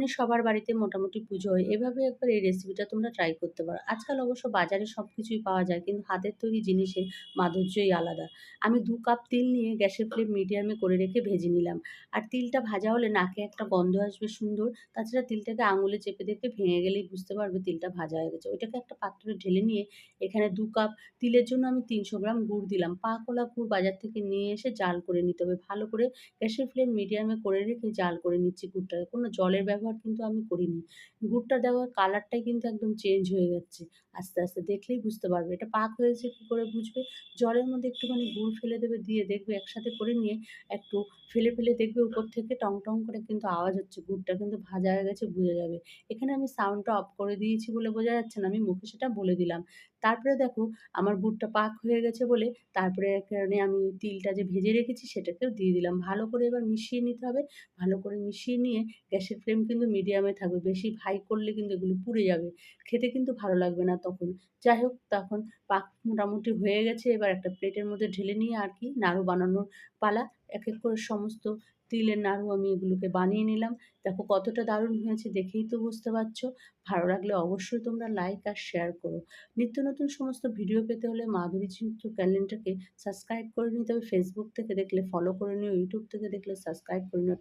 সামনে সবার বাড়িতে মোটামুটি পুজো হয়। এভাবে একবার এই রেসিপিটা তোমরা ট্রাই করতে পারো। আজকাল অবশ্য বাজারে সব কিছুই পাওয়া যায়, কিন্তু হাতের তৈরি জিনিসের মাধুর্যই আলাদা। আমি দু কাপ তিল নিয়ে গ্যাসের ফ্লেম মিডিয়ামে করে রেখে ভেজে নিলাম। আর তিলটা ভাজা হলে নাকে একটা গন্ধ আসবে সুন্দর। তাছাড়া তিলটাকে আঙুলে চেপে দেখবে ভেঙে গেলেই বুঝতে পারবে তিলটা ভাজা হয়ে গেছে। ওইটাকে একটা পাত্রে ঢেলে নিয়ে এখানে দু কাপ তিলের জন্য আমি তিনশো গ্রাম গুড় দিলাম। পা কলা গুড় বাজার থেকে নিয়ে এসে জাল করে নিতে হবে। ভালো করে গ্যাসের ফ্লেম মিডিয়ামে করে রেখে জাল করে নিচ্ছি গুড়টাকে। কোনো জলের ব্যবহার কিন্তু আমি করিনি। গুড়টা দেওয়ার কালারটাই কিন্তু একদম চেঞ্জ হয়ে যাচ্ছে। আস্তে আস্তে দেখলেই বুঝতে পারবে। এটা পাক হয়েছে, কী করে বুঝবে? জলের মধ্যে একটুখানি গুড় ফেলে দেবে, দিয়ে দেখবে একসাথে করে নিয়ে একটু ফেলে ফেলে দেখবে উপর থেকে টং টং করে কিন্তু আওয়াজ হচ্ছে, গুড়টা কিন্তু ভাজা হয়ে গেছে বুঝে যাবে। এখানে আমি সাউন্ডটা অফ করে দিয়েছি বলে বোঝা যাচ্ছে না, আমি মুখে সেটা বলে দিলাম। তারপরে দেখো, আমার গুড়টা পাক হয়ে গেছে বলে তারপরে এখানে আমি তিলটা যে ভেজে রেখেছি সেটাকেও দিয়ে দিলাম। ভালো করে এবার মিশিয়ে নিতে হবে। ভালো করে মিশিয়ে নিয়ে গ্যাসের ফ্লেম কিন্তু মিডিয়ামে থাকবে। বেশি হাই করলে কিন্তু এগুলো পুড়ে যাবে। খেতে কিন্তু ভালো লাগবে না তখন। যাই হোক, তখন পাক মোটামুটি হয়ে গেছে। এবার একটা প্লেটের মধ্যে ঢেলে নিয়ে আর কি নাড়ু বানানোর পালা। এক এক করে সমস্ত তিলের নাড়ু আমি এগুলোকে বানিয়ে নিলাম। দেখো কতটা দারুণ হয়েছে দেখেই তো বুঝতে পারছ। ভালো লাগলে অবশ্যই তোমরা লাইক আর শেয়ার করো। নিত্য নতুন সমস্ত ভিডিও পেতে হলে মাধুরী চিত্র চ্যানেলটাকে সাবস্ক্রাইব করে নিতে হবে ফেসবুক থেকে দেখলে ফলো করে নিও। ইউটিউব থেকে দেখলে সাবস্ক্রাইব করে নিও।